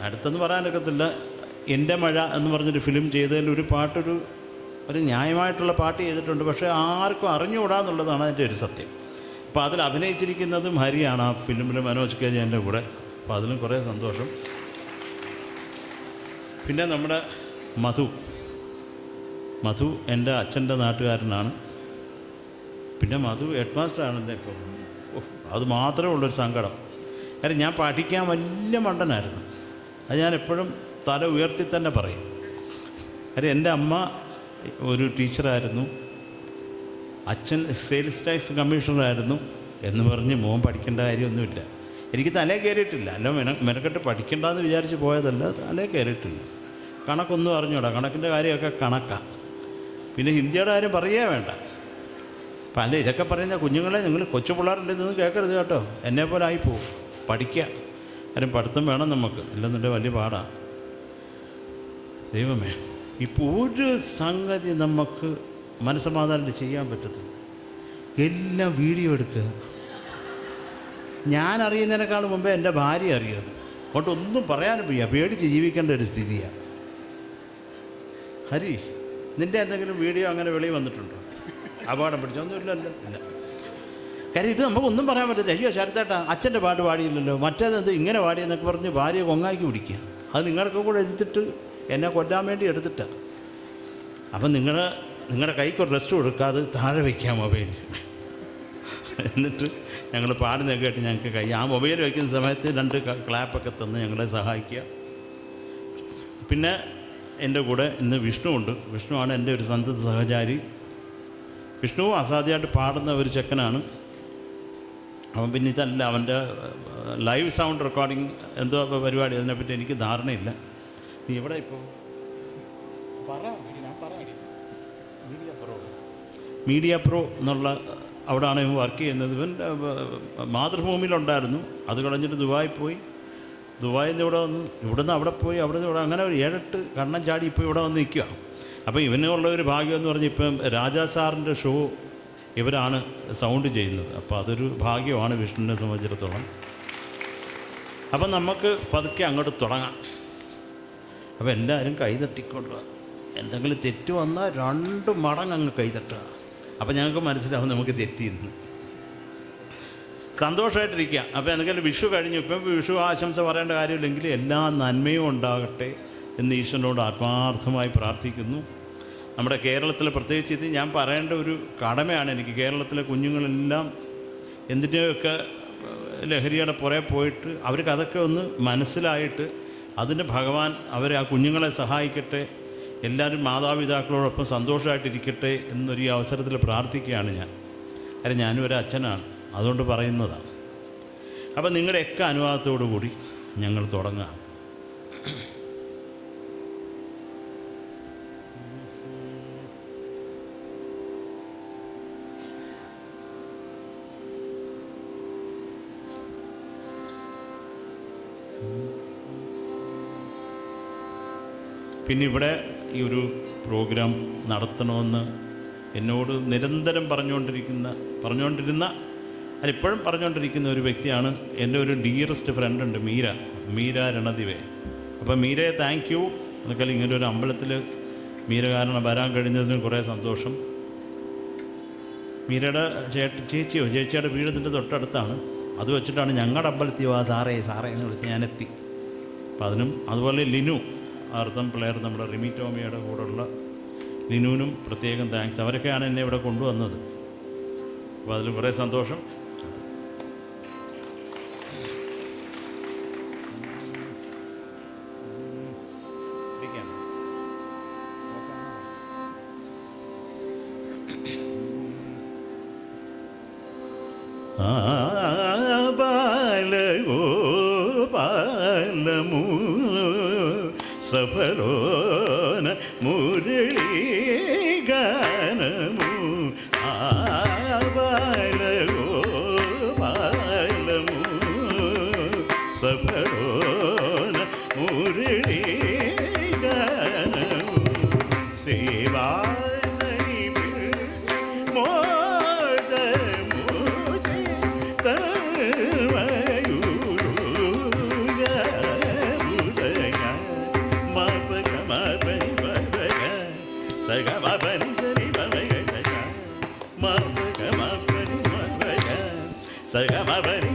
അടുത്തെന്ന് പറയാനൊക്കത്തില്ല. എന്റെ മഴ എന്ന് പറഞ്ഞൊരു ഫിലിം ചെയ്തതിൽ ഒരു പാട്ടൊരു ഒരു ന്യായമായിട്ടുള്ള പാട്ട് ചെയ്തിട്ടുണ്ട്. പക്ഷേ ആർക്കും അറിഞ്ഞുകൂടാന്നുള്ളതാണ് അതിന്റെ ഒരു സത്യം. അപ്പോൾ അതിൽ അഭിനയിച്ചിരിക്കുന്നതും ഹരിയാണ് ആ ഫിലിമിൽ മനോജ് കെ ജയന്റെ കൂടെ. അപ്പോൾ അതിലും കുറേ സന്തോഷം. പിന്നെ നമ്മുടെ മധു. മധു എന്റെ അച്ഛന്റെ നാട്ടുകാരനാണ്. പിന്നെ മധു ഹെഡ് മാസ്റ്ററാണ് ഇപ്പോൾ അത് മാത്രമേ ഉള്ളൊരു സങ്കടം. കാര്യം ഞാൻ പഠിക്കാൻ വലിയ മണ്ടനായിരുന്നു. അത് ഞാൻ എപ്പോഴും തല ഉയർത്തി തന്നെ പറയും. കാര്യം എന്റെ അമ്മ ഒരു ടീച്ചറായിരുന്നു. അച്ഛൻ സെയിൽസ് ടാക്സ് കമ്മീഷണറായിരുന്നു എന്ന് പറഞ്ഞ് മോൻ പഠിക്കേണ്ട കാര്യമൊന്നുമില്ല. എനിക്ക് തലേ കയറിയിട്ടില്ല. അല്ല മെന മെനക്കെട്ട് പഠിക്കണ്ടെന്ന് വിചാരിച്ച് പോയതല്ല തലേ കയറിയിട്ടില്ല. കണക്കൊന്നും അറിഞ്ഞൂടാ. കണക്കിന്റെ കാര്യമൊക്കെ കണക്കാണ് പിന്നെ ഹിന്ദിയുടെ കാര്യം പറയേ വേണ്ട. അപ്പം അല്ല ഇതൊക്കെ പറയുന്ന കുഞ്ഞുങ്ങളെ നിങ്ങൾ കൊച്ചു പിള്ളേരുണ്ടെന്ന് കേൾക്കരുത് കേട്ടോ. എന്നെ പോലെ ആയിപ്പോവും പഠിക്കുക. കാര്യം പഠിത്തം വേണം നമുക്ക്. ഇല്ലെന്നുണ്ടെങ്കിൽ വലിയ പാടാണ് ദൈവമേ ഇപ്പോൾ ഒരു സംഗതി നമുക്ക് മനസ്സമാധാനം ചെയ്യാൻ പറ്റത്തില്ല. എല്ലാം വീഡിയോ എടുക്കുക. ഞാൻ അറിയുന്നതിനേക്കാൾ മുമ്പേ എന്റെ ഭാര്യ അറിയുന്നത്. അതുകൊണ്ട് ഒന്നും പറയാൻ വയ്യ. പേടിച്ച് ജീവിക്കേണ്ട ഒരു സ്ഥിതിയാണ് ഹരി നിന്റെ എന്തെങ്കിലും വീഡിയോ അങ്ങനെ വെളിയിൽ വന്നിട്ടുണ്ടോ? അപകടം പിടിച്ചൊന്നുമില്ലല്ലോ ഇല്ല. കാര്യം ഇത് നമുക്കൊന്നും പറയാൻ പറ്റില്ല അയ്യോ ശരത്തേട്ടാ അച്ഛന്റെ പാട്ട് പാടിയില്ലല്ലോ. മറ്റേതെന്ത് ഇങ്ങനെ പാടിയെന്നൊക്കെ പറഞ്ഞ് ഭാര്യ കൊങ്ങാക്കി പിടിക്കുക. അത് നിങ്ങളൊക്കെ കൂടെ എടുത്തിട്ട് എന്നെ കൊല്ലാൻ വേണ്ടി എടുത്തിട്ടാണ് അപ്പം നിങ്ങൾ നിങ്ങളുടെ കൈക്ക് ഒരു റെസ്റ്റ് കൊടുക്കാതെ താഴെ വയ്ക്കുക മൊബൈൽ. എന്നിട്ട് ഞങ്ങൾ പാടുന്നൊക്കെ കേട്ട് ഞങ്ങൾക്ക് കൈ ആ മൊബൈൽ വയ്ക്കുന്ന സമയത്ത് രണ്ട് ക്ലാപ്പൊക്കെ തന്ന് ഞങ്ങളെ സഹായിക്കുക. പിന്നെ എന്റെ കൂടെ ഇന്ന് വിഷ്ണുവുണ്ട് വിഷ്ണുവാണ് എന്റെ ഒരു സന്തത സഹചാരി. വിഷ്ണു അസാധ്യമായിട്ട് പാടുന്ന ഒരു ചെക്കനാണ്. അവൻ പിന്നെ ഇതല്ല അവന്റെ ലൈവ് സൗണ്ട് റെക്കോർഡിങ് എന്തോ പരിപാടി അതിനെപ്പറ്റി എനിക്ക് ധാരണയില്ല. നീ എവിടെ ഇപ്പോൾ മീഡിയ പ്രോ മീഡിയ പ്രോ എന്നുള്ള അവിടെയാണ് ഇവൻ വർക്ക് ചെയ്യുന്നത്. ഇവൻ മാതൃഭൂമിയിലുണ്ടായിരുന്നു. അത് കളഞ്ഞിട്ട് ദുബായി പോയി. ദുബായിൽ നിന്ന് ഇവിടെ വന്നു ഇവിടുന്ന് അവിടെ പോയി അവിടെ നിന്ന് ഇവിടെ അങ്ങനെ ഒരു ഏഴെട്ട് കണ്ണം ചാടി ഇപ്പോൾ ഇവിടെ വന്ന് നിൽക്കുക അപ്പോൾ ഇവനുള്ള ഒരു ഭാഗ്യം എന്ന് പറഞ്ഞാൽ ഇപ്പം രാജാ സാറിന്റെ ഷോ ഇവരാണ് സൗണ്ട് ചെയ്യുന്നത്. അപ്പോൾ അതൊരു ഭാഗ്യമാണ് വിഷ്ണുവിനെ സംബന്ധിച്ചിടത്തോളം. അപ്പം നമുക്ക് പതുക്കെ അങ്ങോട്ട് തുടങ്ങാം. അപ്പോൾ എല്ലാവരും കൈതട്ടിക്കൊണ്ടുക എന്തെങ്കിലും തെറ്റ് വന്നാൽ രണ്ട് മടങ്ങ് അങ്ങ് കൈതട്ടുക അപ്പോൾ ഞങ്ങൾക്ക് മനസ്സിലാവും നമുക്ക് തെറ്റിയിരുന്നു സന്തോഷമായിട്ടിരിക്കുക അപ്പോൾ എന്തെങ്കിലും വിഷു കഴിഞ്ഞു. ഇപ്പം വിഷു ആശംസ പറയേണ്ട കാര്യമില്ലെങ്കിൽ എല്ലാ നന്മയും ഉണ്ടാകട്ടെ എന്ന് ഈശ്വരനോട് ആത്മാർത്ഥമായി പ്രാർത്ഥിക്കുന്നു. നമ്മുടെ കേരളത്തിൽ പ്രത്യേകിച്ച് ഇത് ഞാൻ പറയേണ്ട ഒരു കടമയാണ് എനിക്ക്. കേരളത്തിലെ കുഞ്ഞുങ്ങളെല്ലാം എന്തിന്റെയൊക്കെ ലഹരിയുടെ പുറകെ പോയിട്ട് അവർക്ക് അതൊക്കെ ഒന്ന് മനസ്സിലായിട്ട് അതിന് ഭഗവാൻ അവരെ ആ കുഞ്ഞുങ്ങളെ സഹായിക്കട്ടെ എല്ലാവരും മാതാപിതാക്കളോടൊപ്പം സന്തോഷമായിട്ടിരിക്കട്ടെ എന്നൊരു ഈ അവസരത്തിൽ പ്രാർത്ഥിക്കുകയാണ് ഞാൻ. കാര്യം ഞാനും ഒരു അച്ഛനാണ്. അതുകൊണ്ട് പറയുന്നതാണ്. അപ്പം നിങ്ങളുടെയൊക്കെ അനുവാദത്തോടു കൂടി ഞങ്ങൾ തുടങ്ങാം. പിന്നെ ഇവിടെ ഈ ഒരു പ്രോഗ്രാം നടത്തണമെന്ന് എന്നോട് നിരന്തരം പറഞ്ഞുകൊണ്ടിരിക്കുന്ന പറഞ്ഞുകൊണ്ടിരുന്ന അതിപ്പോഴും പറഞ്ഞുകൊണ്ടിരിക്കുന്ന ഒരു വ്യക്തിയാണ് എന്റെ ഒരു ഡിയറസ്റ്റ് ഫ്രണ്ട് ഉണ്ട് മീര മീര രണദിവേ. അപ്പോൾ മീരയെ താങ്ക് യു എന്നൊക്കെ ഇങ്ങനെ ഒരു അമ്പലത്തിൽ മീര കാരണം വരാൻ കഴിഞ്ഞതിന് കുറേ സന്തോഷം. മീരയുടെ ചേട്ട ചേച്ചിയോ ചേച്ചിയുടെ വീടിന്റെ തൊട്ടടുത്താണ്. അത് വെച്ചിട്ടാണ് ഞങ്ങളുടെ അമ്പലത്തിൽ വാ സാറേ സാറേ എന്ന് വിളിച്ച് ഞാനെത്തി. അപ്പം അതിനും അതുപോലെ ലിനു അർത്ഥം പ്ലെയർ നമ്മുടെ റിമി ടോമിയുടെ കൂടെയുള്ള ലിനുവിനും പ്രത്യേകം താങ്ക്സ്. അവരൊക്കെയാണ് എന്നെ ഇവിടെ കൊണ്ടുവന്നത്. അപ്പോൾ അതിൽ കുറേ സന്തോഷം. ആ ಸಫರೋನ ಮುರಳಿಗಾನಮು ಆಬಾಳಗೋ ಬಾಲಮು ಸಫರೋ Sagamava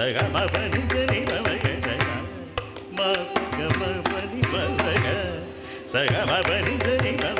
సగ మ పని సరి మ సగ మ గ మ పని సగ మ పని సరి మ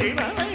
மறைவனை